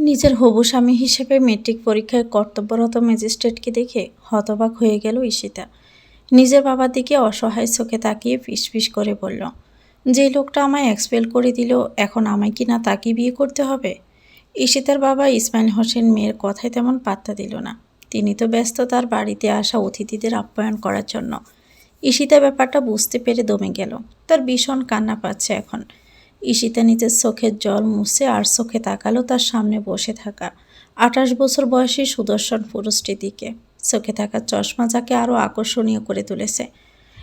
নিজের হবু স্বামী হিসেবে মেট্রিক পরীক্ষায় কর্তব্যরত ম্যাজিস্ট্রেটকে দেখে হতবাক হয়ে গেল ঈশিতা। নিজের বাবার দিকে অসহায় চোখে তাকিয়ে ফিসফিস করে বলল, যে লোকটা আমায় এক্সপেল করে দিল, এখন আমায় কি না তাকে বিয়ে করতে হবে? ঈশিতার বাবা ইসমাইল হোসেন মেয়ের কথায় তেমন পাত্তা দিল না। তিনি তো ব্যস্ত তার বাড়িতে আসা অতিথিদের আপ্যায়ন করার জন্য। ঈশিতা ব্যাপারটা বুঝতে পেরে দমে গেল। তার ভীষণ কান্না পাচ্ছে এখন। ঈশিতা নিজের চোখের জল মুছে আর চোখে তাকালো তার সামনে বসে থাকা। আঠাশ বছর বয়সী সুদর্শন পুরুষটির দিকে। চোখে থাকা চশমা যাকে আরও আকর্ষণীয় করে তুলেছে।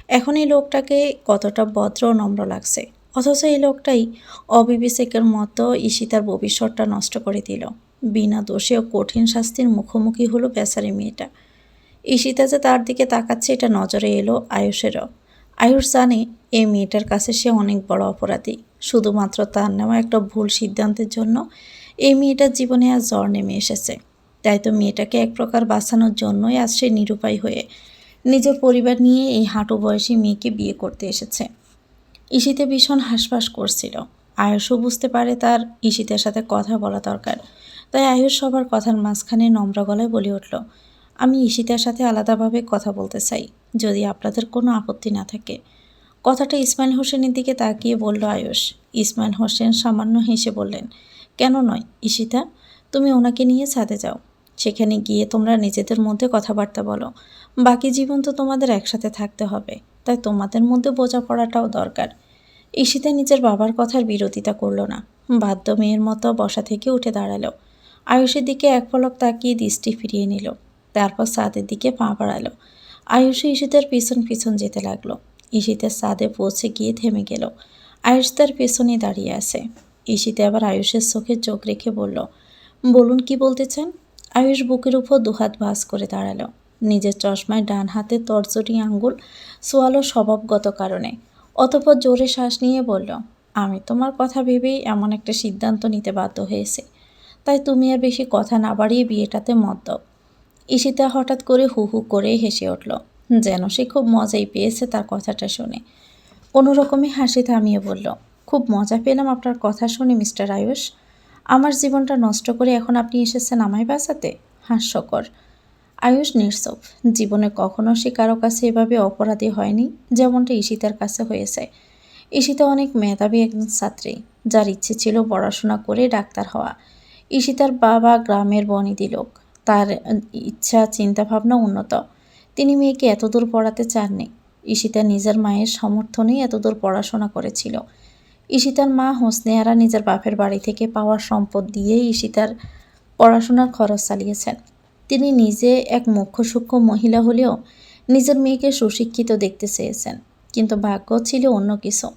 এখন এই লোকটাকে কতটা ভদ্র নম্র লাগছে। অথচ এই লোকটাই অবিবেচকের মতো ঈশিতার ভবিষ্যৎটা নষ্ট করে দিল। বিনা দোষে ও কঠিন শাস্তির মুখোমুখি হলো বেচারি মেয়েটা। ঈশিতা যে তার দিকে তাকাচ্ছে এটা নজরে এলো আয়ুষেরও। আয়ুষ জানে, এই মেয়েটার কাছে সে অনেক বড় অপরাধী। শুধুমাত্র তার নেওয়া একটা ভুল সিদ্ধান্তের জন্য এই মেয়েটার জীবনে আজ জ্বর নেমে এসেছে। তাই তো মেয়েটাকে এক প্রকার বাঁচানোর জন্যই আজ সে নিরুপায় হয়ে নিজের পরিবার নিয়ে এই হাঁটু বয়সী মেয়েকে বিয়ে করতে এসেছে। ঈশিতে ভীষণ হাসপাস করছিল। আয়ুষও বুঝতে পারে তার ঈশিতের সাথে কথা বলা দরকার। তাই আয়ুষ সবার কথার মাঝখানে নম্র গলায় বলে উঠল, আমি ঈশিতার সাথে আলাদাভাবে কথা বলতে চাই। যদি আপনাদের কোনো আপত্তি না থাকে। কথাটা ইসমাইল হোসেনের দিকে তাকিয়ে বলল আয়ুষ। ইসমাইল হোসেন সামান্য হেসে বললেন, কেন নয়, ঈশিতা? তুমি ওনাকে নিয়ে ছাদে যাও। সেখানে গিয়ে তোমরা নিজেদের মধ্যে কথাবার্তা বলো। বাকি জীবন তো তোমাদের একসাথে থাকতে হবে, তাই তোমাদের মধ্যে বোঝাপড়াটাও দরকার। ঈশিতা নিজের বাবার কথার বিরোধিতা করল না। বাধ্য মেয়ের মতো বসা থেকে উঠে দাঁড়াল। আয়ুষের দিকে এক পলক তাকিয়ে দৃষ্টি ফিরিয়ে নিল। তারপর সাদের দিকে পা বাড়ালো। আয়ুষ ঈশিতার পিছন পিছন যেতে লাগল। ঈশিতের সাদে পৌঁছে গিয়ে থেমে গেল। আয়ুষ তার পেছনে দাঁড়িয়ে আছে। ঈশিতে আবার আয়ুষের চোখে চোখ রেখে বলল, বলুন কি বলতে চান? আয়ুষ বুকের উপর দুহাত ভাঁজ করে দাঁড়াল। নিজের চশমায় ডান হাতে তর্জনী আঙ্গুল সোয়ালো স্বভাবগত কারণে। অতপর জোরে শ্বাস নিয়ে বলল, আমি তোমার কথা ভেবেই এমন একটা সিদ্ধান্ত নিতে বাধ্য হয়েছে। তাই তুমি আর বেশি কথা না বাড়িয়ে বিয়েটাতে মত দাও। ঈশিতা হঠাৎ করে হু হু করে হেসে উঠল, যেন সে খুব মজাই পেয়েছে তার কথাটা শুনে। কোনো রকমে হাসি থামিয়ে বলল, খুব মজা পেলাম আপনার কথা শুনে, মিস্টার আয়ুষ। আমার জীবনটা নষ্ট করে এখন আপনি এসেছেন আমায় বাঁচাতে? হাস্যকর। আয়ুষ নির্সব জীবনে কখনো সে কারও কাছে এভাবে অপরাধী হয়নি, যেমনটা ঈশিতার কাছে হয়েছে। ঈশিতা অনেক মেধাবী একজন ছাত্রী, যার ইচ্ছে ছিল পড়াশোনা করে ডাক্তার হওয়া। ঈশিতার বাবা গ্রামের বনিদি লোক। তার ইচ্ছা চিন্তা ভাবনা উন্নত। তিনি মেয়েকে এতদূর পড়াতে চাননি। ঈশিতা নিজের মায়ের সমর্থনেই এতদূর পড়াশোনা করেছিল। ঈশিতার মা হোসনেয়ারা নিজের বাপের বাড়ি থেকে পাওয়া সম্পদ দিয়েই ঈশিতার পড়াশোনার খরচ চালিয়েছেন। তিনি নিজে এক মুখ্য সূক্ষ্ম মহিলা হলেও নিজের মেয়েকে সুশিক্ষিত দেখতে চেয়েছেন, কিন্তু ভাগ্য ছিল অন্য কিছু।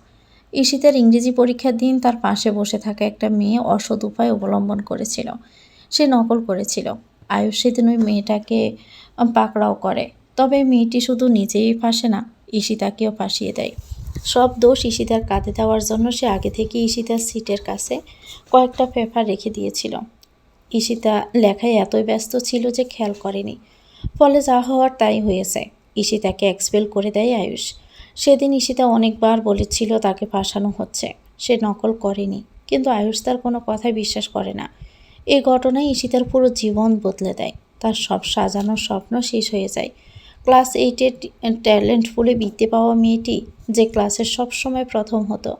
ঈশিতার ইংরেজি পরীক্ষার দিন তার পাশে বসে থাকা একটা মেয়ে অসৎ উপায় অবলম্বন করেছিল। সে নকল করেছিল। আয়ুষ সেদিন ওই মেয়েটাকে পাকড়াও করে। তবে মেয়েটি শুধু নিজেই ফাঁসে না, ঈশিতাকেও ফাঁসিয়ে দেয়। সব দোষ ঈশিতার কাঁধে দেওয়ার জন্য সে আগে থেকে ঈশিতার সিটের কাছে কয়েকটা পেপার রেখে দিয়েছিল। ঈশিতা লেখায় এতই ব্যস্ত ছিল যে খেয়াল করেনি। ফলে যা হওয়ার তাই হয়েছে। ঈশিতাকে এক্সপেল করে দেয় আয়ুষ। সেদিন ঈশিতা অনেকবার বলেছিল তাকে ফাঁসানো হচ্ছে। সে নকল করেনি। কিন্তু আয়ুষ তার কোনো কথায় বিশ্বাস করে না। এই ঘটনায় ঈশিতার পুরো জীবন বদলে দেয়। তার সব সাজানো স্বপ্ন শেষ হয়ে যায়। ক্লাস এইটের ট্যালেন্ট ফুলে বৃত্তি পাওয়া মেয়েটি যে ক্লাসের সবসময় প্রথম হতো,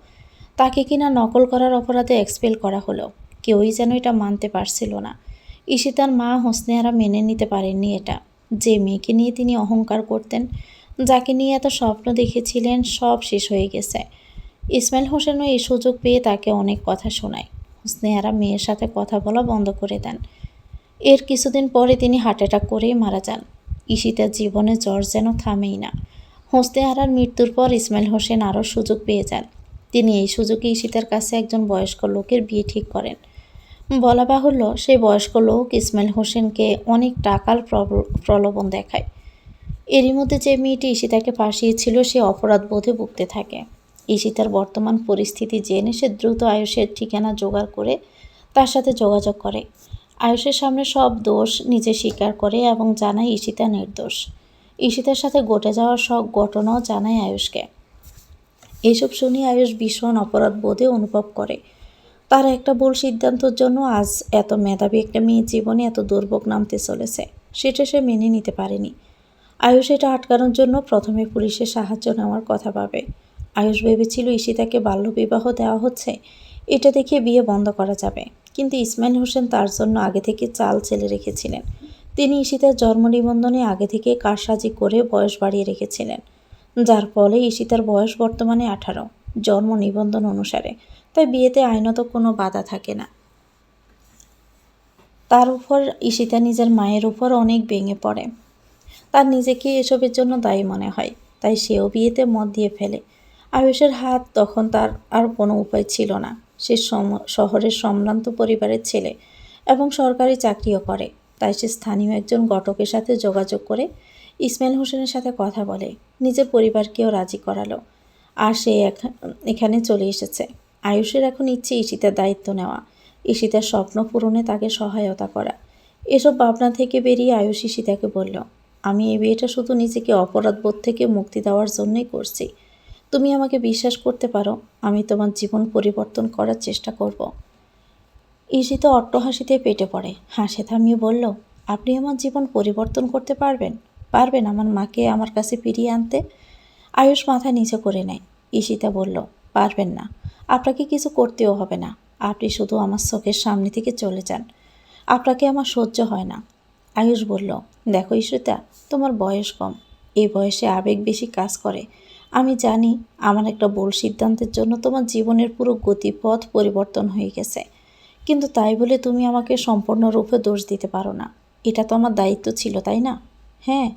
তাকে কিনা নকল করার অপরাধে এক্সপেল করা হলো। কেউই যেন এটা মানতে পারছিল না। ঈশিতার মা হোসনেহারা মেনে নিতে পারেননি এটা। যে মেয়েকে নিয়ে তিনি অহংকার করতেন, যাকে নিয়ে এত স্বপ্ন দেখেছিলেন, সব শেষ হয়ে গেছে। ইসমাইল হোসেনও এই সুযোগ পেয়ে তাকে অনেক কথা শোনায়। হোসনেয়ারা মেয়ের সাথে কথা বলা বন্ধ করে দেন। এর কিছুদিন পরে তিনি হার্ট অ্যাটাক করেই মারা যান। ঈশিতার জীবনে জ্বর যেন থামেই না। হোসনেহারার মৃত্যুর পর ইসমাইল হোসেন আরও সুযোগ পেয়ে যান। তিনি এই সুযোগে ইশিতার কাছে একজন বয়স্ক লোকের বিয়ে ঠিক করেন। বলা বাহুল্য, সেই বয়স্ক লোক ইসমাইল হোসেনকে অনেক টাকার প্রলোভন দেখায়। এরই মধ্যে যে মেয়েটি ঈশিতাকে ফাঁসিয়েছিল, সে অপরাধ বোধে ভুগতে থাকে। ঈশিতার বর্তমান পরিস্থিতি জেনে সে দ্রুত আয়ুষের ঠিকানা জোগাড় করে তার সাথে যোগাযোগ করে। আয়ুষের সামনে সব দোষ নিজে স্বীকার করে এবং জানায় ঈশিতা নির্দোষ। ঈশিতার সাথে ঘটে যাওয়া সব ঘটনাও জানায় আয়ুষকে। এইসব শুনে আয়ুষ ভীষণ অপরাধ বোধে অনুভব করে। তার একটা ভুল সিদ্ধান্তের জন্য আজ এত মেধাবী একটা মেয়ের জীবনে এত দুর্ভোগ নামতে চলেছে, সেটা সে মেনে নিতে পারেনি। আয়ুষ এটা আটকানোর জন্য প্রথমে পুলিশের সাহায্য নেওয়ার কথা ভাবে। আয়ুষ ভেবেছিল ঈশিতাকে বাল্যবিবাহ দেওয়া হচ্ছে, এটা দেখে বিয়ে বন্ধ করা যাবে। কিন্তু ইসমাইল হোসেন তার জন্য আগে থেকে চাল চেলে রেখেছিলেন। তিনি ঈশিতার জন্ম নিবন্ধনে আগে থেকে কারসাজি করে বয়স বাড়িয়ে রেখেছিলেন। যার ফলে ঈশিতার বয়স বর্তমানে আঠারো, জন্ম নিবন্ধন অনুসারে। তাই বিয়েতে আইনত কোনো বাধা থাকে না। তার উপর ঈশিতা নিজের মায়ের উপর অনেক ভেঙে পড়ে। তার নিজেকে এসবের জন্য দায়ী মনে হয়, তাই সেও বিয়েতে মত দিয়ে ফেলে। আয়ুষের হাত তখন তার আর কোনো উপায় ছিল না। সে শহরের সম্ভ্রান্ত পরিবারের ছেলে এবং সরকারি চাকরিও করে। তাই সে স্থানীয় একজন ঘটকের সাথে যোগাযোগ করে ইসমাইল হোসেনের সাথে কথা বলে। নিজের পরিবারকেও রাজি করালো। আর সে এখানে চলে এসেছে। আয়ুষের এখন ইচ্ছে ঈশিতার দায়িত্ব নেওয়া। ঈশিতার স্বপ্ন পূরণে তাকে সহায়তা করা। এসব ভাবনা থেকে বেরিয়ে আয়ুষ ঈশিতাকে বলল, আমি এই বিয়েটা শুধু নিজেকে অপরাধবোধ থেকে মুক্তি দেওয়ার জন্যই করছি। তুমি আমাকে বিশ্বাস করতে পারো, আমি তোমার জীবন পরিবর্তন করার চেষ্টা করব। ঈশিতা অট্টহাসিতে পেটে পড়ে। হাসে থামিয়ে বলল, আপনি আমার জীবন পরিবর্তন করতে পারবেন? পারবেন আমার মাকে আমার কাছে ফিরিয়ে আনতে? আয়ুষ মাথা নিচে করে নেয়। ঈশিতা বলল, পারবেন না। আপনাকে কিছু করতেও হবে না। আপনি শুধু আমার চোখের সামনে থেকে চলে যান। আপনাকে আমার সহ্য হয় না। আয়ুষ বলল, দেখো ঈশিতা, তোমার বয়স কম। এই বয়সে আবেগ বেশি কাজ করে। আমি জানি আমার একটা ভুল সিদ্ধান্তের জন্য তোমার জীবনের পুরো গতিপথ পরিবর্তন হয়ে গেছে। কিন্তু তাই বলে তুমি আমাকে সম্পূর্ণরূপে দোষ দিতে পারো না। এটা তো আমার দায়িত্ব ছিল, তাই না? হ্যাঁ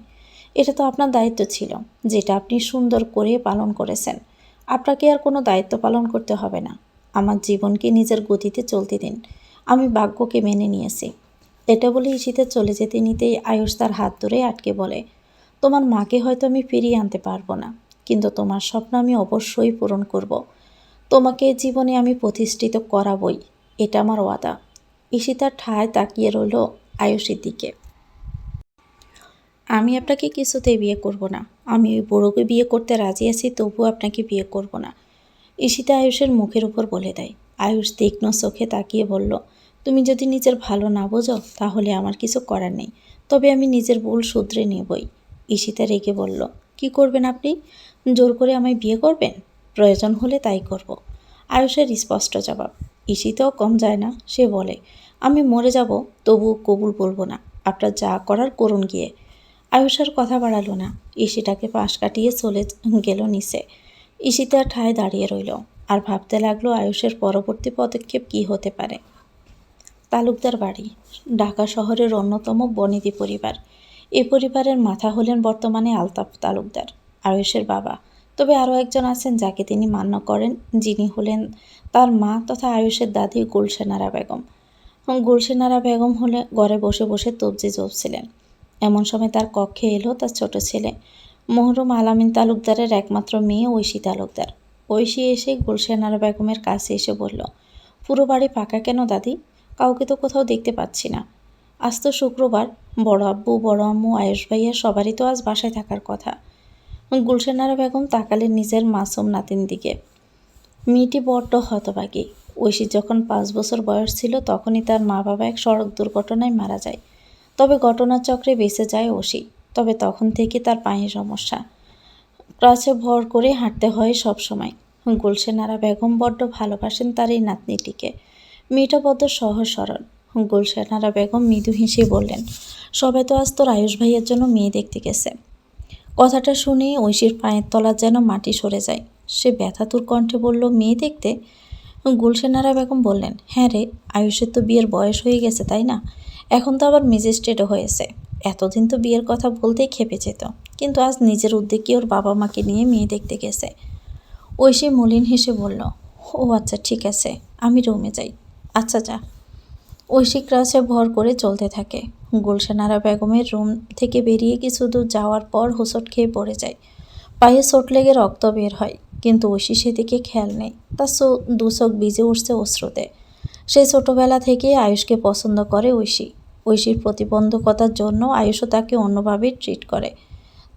এটা তো আপনার দায়িত্ব ছিল, যেটা আপনি সুন্দর করে পালন করেছেন। আপনাকে আর কোনো দায়িত্ব পালন করতে হবে না। আমার জীবনকে নিজের গতিতে চলতে দিন। আমি ভাগ্যকে মেনে নিয়েছি। এটা বলে ঈশিতা চলে যেতে নিতেই আয়ুষ তার হাত ধরে আটকে বলে, তোমার মাকে হয়তো আমি ফিরিয়ে আনতে পারব না। কিন্তু তোমার স্বপ্ন আমি অবশ্যই পূরণ করব। তোমাকে জীবনে আমি প্রতিষ্ঠিত করাবই। এটা আমার ওয়াদা। ঈশিতা ঠায় তাকিয়ে রইল আয়ুষের দিকে। আমি আপনাকে কিছুতেই বিয়ে করব না। আমি ওই বড়োকে বিয়ে করতে রাজি আছি, তবুও আপনাকে বিয়ে করব না। ঈশিতা আয়ুষের মুখের উপর বলে দেয়। আয়ুষ তীক্ষ্ণ চোখে তাকিয়ে বলল, তুমি যদি নিজের ভালো না বোঝো, তাহলে আমার কিছু করার নেই। তবে আমি নিজের ভুল শুধরে নেবই। ঈশিতা রেগে বলল, কি করবেন আপনি? জোর করে আমায় বিয়ে করবেন? প্রয়োজন হলে তাই করব। আয়ুষের স্পষ্ট জবাব ঈশিতাও কম যায় না, সে বলে, আমি মরে যাব, তবু কবুল বলব না, আপনার যা করার করুন গিয়ে। আয়ুষ আর কথা বাড়ালো না ঈশিটাকে পাশ কাটিয়ে চলে গেল নিচে। ঈশিতা ঠায় দাঁড়িয়ে রইল, আর ভাবতে লাগল আয়ুষের পরবর্তী পদক্ষেপ কী হতে পারে। তালুকদার বাড়ি, ঢাকা শহরের অন্যতম বনিদি পরিবার। এ পরিবারের মাথা হলেন বর্তমানে আলতাফ তালুকদার। আয়ুষের বাবা। তবে আরও একজন আছেন যাকে তিনি মান্য করেন, যিনি হলেন তার মা তথা আয়ুষের দাদি গুলশেনারা বেগম। গুলশেনারা বেগম হলে ঘরে বসে বসে তবজি জপছিলেন। এমন সময় তার কক্ষে এলো তার ছোট ছেলে। মহরুম আলামিন তালুকদারের একমাত্র মেয়ে ঐশী তালুকদার। ঐশী এসে গুলশেনারা বেগমের কাছে এসে বলল, পুরো বাড়ি ফাঁকা কেন দাদি? কাউকে তো কোথাও দেখতে পাচ্ছি না। আজ তো শুক্রবার। বড় আব্বু, বড় আম্মু, আয়ুষ ভাইয়া সবারই তো আজ বাসায় থাকার কথা। গুলশেনারা বেগম তাকালেন নিজের মাসুম নাতিন দিকে। মেয়েটি বড্ড হতভাগী। ঐশী যখন পাঁচ বছর বয়স ছিল, তখনই তার মা বাবা এক সড়ক দুর্ঘটনায় মারা যায়। তবে ঘটনার চক্রে বেঁচে যায় ওসি তবে তখন থেকে তার পায়ে সমস্যা। ক্রাচে ভর করে হাঁটতে হয় সব সময়। গুলশেনারা বেগম বড্ড ভালোবাসেন তার এই নাতনিটিকে। মেয়েটা বড্ড সহজ সরল। গুলশেনারা বেগম মৃদু হেসে বললেন সবাই তো আজ তোর আয়ুষ ভাইয়ের জন্য মেয়ে দেখতে গেছে। কথাটা শুনে ঐশীর পায়ের তলার যেন মাটি সরে যায়। সে ব্যথাতুর কণ্ঠে বলল, মেয়ে দেখতে? গুলশেনারা বেগম বললেন হ্যাঁ রে, আয়ুষের তো বিয়ের বয়স হয়ে গেছে, তাই না? এখন তো আবার ম্যাজিস্ট্রেটও হয়েছে। এতদিন তো বিয়ের কথা বলতেই খেপে যেত। কিন্তু আজ নিজের উদ্যোগে ওর বাবা মাকে নিয়ে মেয়ে দেখতে গেছে। ঐশী মলিন হেসে বলল, ও আচ্ছা ঠিক আছে, আমি রুমে যাই। আচ্ছা যা। ঐশী ক্রাসে ভর করে চলতে থাকে। গুলশানারা বেগমের রুম থেকে বেরিয়ে কিছু দূর যাওয়ার পর হোঁচট খেয়ে পড়ে যায়। পায়ে চোট লেগে রক্ত বের হয়, কিন্তু ঐশী সেদিকে খেয়াল নেই। তার দু চোখ ভিজে উঠছে অশ্রুতে। সেই ছোটোবেলা থেকে আয়ুষকে পছন্দ করে ঐশী। ঐশীর প্রতিবন্ধকতার জন্য আয়ুষও তাকে অন্যভাবে ট্রিট করে।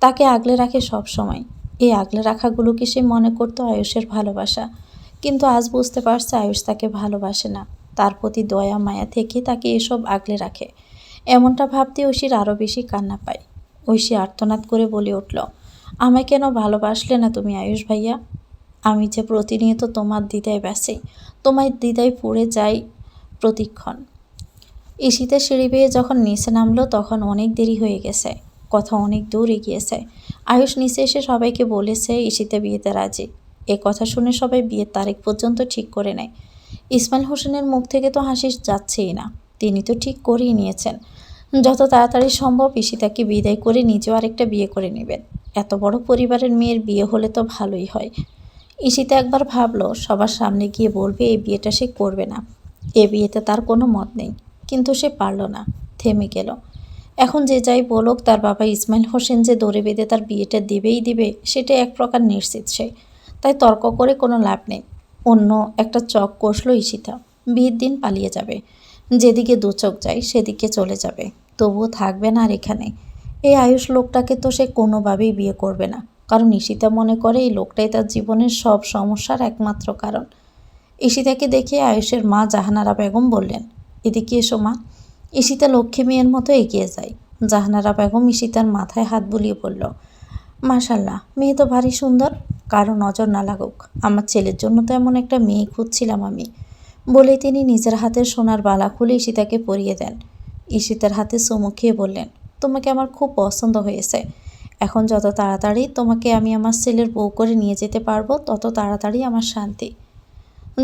তাকে আগলে রাখে সব সময়। এই আগলে রাখাগুলোকে সে মনে করতো আয়ুষের ভালোবাসা? কিন্তু আজ বুঝতে পারছে আয়ুষ তাকে ভালোবাসে না। তার প্রতি দয়া, মায়া থেকে তাকে এসব আগলে রাখে। এমনটা ভাবতে ঐশীর আরও বেশি কান্না পায়। ঐশী আর্তনাদ করে বলে উঠল, আমায় কেন ভালোবাসলে না তুমি আয়ুষ ভাইয়া? আমি যে প্রতিনিয়ত তোমার দ্বিধায় ব্যাসে তোমার দ্বিধায় পড়ে যাই প্রতিক্ষণ। ঈশিতে সিঁড়ি বেয়ে যখন নিচে নামলো তখন অনেক দেরি হয়ে গেছে, কথা অনেক দূর এগিয়েছে। আয়ুষ নিচে এসে সবাইকে বলেছে, ঈশিতে বিয়েতে রাজি। এ কথা শুনে সবাই বিয়ের তারিখ পর্যন্ত ঠিক করে নেয়। ইসমাইল হোসেনের মুখ থেকে তো হাসি যাচ্ছেই না। তিনি তো ঠিক করেই নিয়েছেন। যত তাড়াতাড়ি সম্ভব ঈশিতাকে বিদায় করে নিজেও আরেকটা বিয়ে করে নেবেন। এত বড় পরিবারের মেয়ের বিয়ে হলে তো ভালোই হয়। ঈশিতা একবার ভাবলো, সবার সামনে গিয়ে বলবে, এই বিয়েটা সে করবে না। এ বিয়েতে তার কোনো মত নেই। কিন্তু সে পারল না, থেমে গেল। এখন যে যাই বলুক, তার বাবা ইসমাইল হোসেন যে দৌড়ে বেঁধে তার বিয়েটা দিবেই দিবে, সেটা এক প্রকার নিশ্চিত সে। তাই তর্ক করে কোনো লাভ নেই। অন্য একটা চক কষল ঈশিতা। বিয়ের দিন পালিয়ে যাবে। যেদিকে দু চোখ যায়, সেদিকে চলে যাবে। তবুও থাকবে না আর এখানে। এই আয়ুষ লোকটাকে তো সে কোনোভাবেই বিয়ে করবে না। কারণ ঈশিতা মনে করে এই লোকটাই তার জীবনের সব সমস্যার একমাত্র কারণ। ঈশিতাকে দেখে আয়ুষের মা জাহানারা বেগম বললেন, এদিকে এসো মা। ঈশিতা লক্ষ্মী মেয়ের মতো এগিয়ে যায়। জাহানারা বেগম ঈশিতার মাথায় হাত বুলিয়ে বলল, মাশাল্লাহ, মেয়ে তো ভারী সুন্দর। কারও নজর না লাগুক। আমার ছেলের জন্য তো এমন একটা মেয়ে খুঁজছিলাম আমি। বলে তিনি নিজের হাতের সোনার বালা খুলে ঈশিতাকে পরিয়ে দেন। ঈশিতার হাতে চুমু খেয়ে বললেন, তোমাকে আমার খুব পছন্দ হয়েছে। এখন যত তাড়াতাড়ি তোমাকে আমি আমার ছেলের বউ করে নিয়ে যেতে পারব, তত তাড়াতাড়ি আমার শান্তি।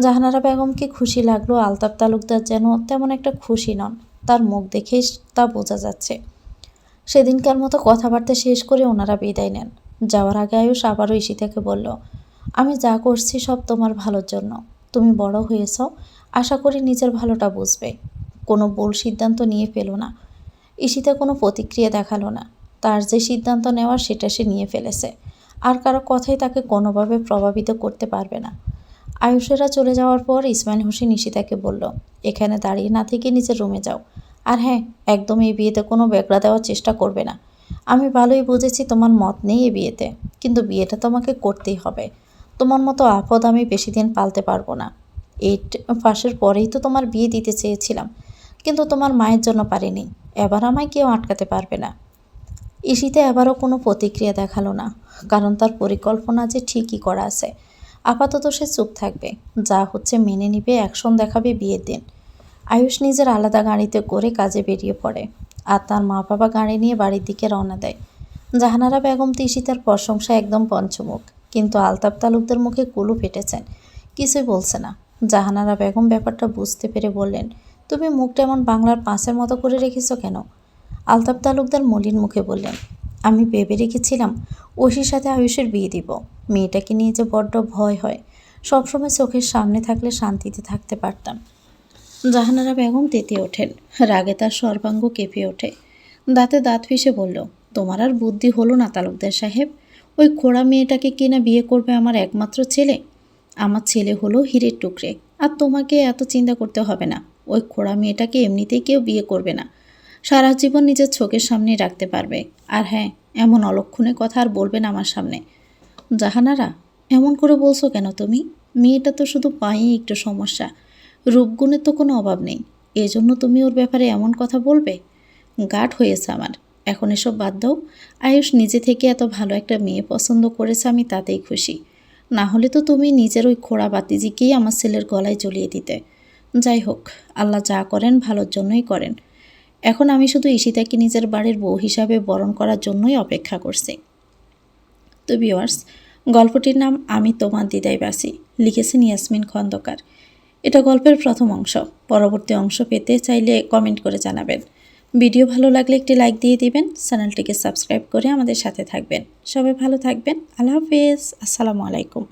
জাহানারা বেগমকে খুশি লাগল, আলতাফ তালুকদার যেন তেমন একটা খুশি নন। তার মুখ দেখেই তা বোঝা যাচ্ছে। সেদিনকার মতো কথাবার্তা শেষ করে ওনারা বিদায় নেন। যাওয়ার আগে আয়ুষ আবারও ঈশিতাকে বলল, আমি যা করছি সব তোমার ভালোর জন্য। তুমি বড় হয়েছ আশা করি নিজের ভালোটা বুঝবে। কোনো ভুল সিদ্ধান্ত নিয়ে ফেলো না। ঈশিতা কোনো প্রতিক্রিয়া দেখাল না। তার যে সিদ্ধান্ত নেওয়ার সেটা সে নিয়ে ফেলেছে। আর কারও কথাই তাকে কোনোভাবে প্রভাবিত করতে পারবে না। আয়ুষেরা চলে যাওয়ার পর ইসমাইল হোসেন ঈশিতাকে বলল, এখানে দাঁড়িয়ে না থেকে নিজের রুমে যাও। আর হ্যাঁ একদম এই বিয়েতে কোনো বেগড়া দেওয়ার চেষ্টা করবে না। আমি ভালোই বুঝেছি তোমার মত নেই এই বিয়েতে, কিন্তু বিয়েটা তোমাকে করতেই হবে। তোমার মতো আপদ আমি বেশি দিন পালতে পারব না। এই পাশের পরেই তো তোমার বিয়ে দিতে চেয়েছিলাম, কিন্তু তোমার মায়ের জন্য পারিনি। এবার আমায় কেউ আটকাতে পারবে না। ঈশিতে এবারও কোনো প্রতিক্রিয়া দেখাল না, কারণ তার পরিকল্পনা যে ঠিকই করা আছে। আপাতত সে চুপ থাকবে, যা হচ্ছে মেনে নিবে অ্যাকশন দেখাবে বিয়ের দিন। আয়ুষ নিজের আলাদা গাড়িতে করে কাজে বেরিয়ে পড়ে, আর তার মা বাবা গাড়ি নিয়ে বাড়ির দিকে রওনা দেয়। জাহানারা বেগম তিশিতার প্রশংসা একদম পঞ্চমুখ, কিন্তু আলতাপ তালুকদের মুখে কুলু ফেটেছেন, কিছুই বলছে না। জাহানারা বেগম ব্যাপারটা বুঝতে পেরে বললেন, তুমি মুখটা এমন বাংলার পাঁচের মতো করে রেখেছো কেন? আলতাপ তালুকদার মলিন মুখে বললেন, আমি ভেবে রেখেছিলাম ঐশীর সাথে আয়ুষের বিয়ে দিব। মেয়েটাকে নিয়ে যে বড্ড ভয় হয়, সবসময় চোখের সামনে থাকলে শান্তিতে থাকতে পারতাম। জাহানারা বেগম তেতে ওঠেন, রাগে তার সর্বাঙ্গ কেঁপে ওঠে। দাঁতে দাঁত ফিসে বলল, তোমার আর বুদ্ধি হলো না তালুকদার সাহেব? ওই খোড়া মেয়েটাকে কিনা বিয়ে করবে আমার একমাত্র ছেলে? আমার ছেলে হলো হীরের টুকরে, আর তোমাকে এত চিন্তা করতে হবে না। ওই খোড়া মেয়েটাকে এমনিতেই কেউ বিয়ে করবে না। সারা জীবন নিজের চোখের সামনে রাখতে পারবে। আর হ্যাঁ এমন অলক্ষণে কথা আর বলবে না আমার সামনে। জাহানারা, এমন করে বলছো কেন তুমি? মেয়েটা তো শুধু পায়ে একটু সমস্যা। রূপগুণের তো কোনো অভাব নেই। এজন্য তুমি ওর ব্যাপারে এমন কথা বলবে? গাঠ হয়েছে আমার। এখন এসব বাদ দাও। আয়ুষ নিজে থেকে এত ভালো একটা মেয়ে পছন্দ করেছে আমি তাতেই খুশি। না হলে তো তুমি নিজের ওই খোড়া বাতিজিকেই আমার ছেলের গলায় জ্বলিয়ে দিতে। যাই হোক, আল্লাহ যা করেন ভালোর জন্যই করেন। এখন আমি শুধু ঈশিতাকে নিজের বাড়ির বউ হিসাবে বরণ করার জন্যই অপেক্ষা করছি। তো ভিওয়ার্স গল্পটির নাম আমি তোমার দিদাই বাসি, লিখেছেন ইয়াসমিন খন্দকার। এটা গল্পের প্রথম অংশ। পরবর্তী অংশ পেতে চাইলে কমেন্ট করে জানাবেন। ভিডিও ভালো লাগলে একটি লাইক দিয়ে দিবেন, চ্যানেলটিকে সাবস্ক্রাইব করে আমাদের সাথে থাকবেন। সবাই ভালো থাকবেন, আল্লাহ হাফেজ, আসসালামু আলাইকুম।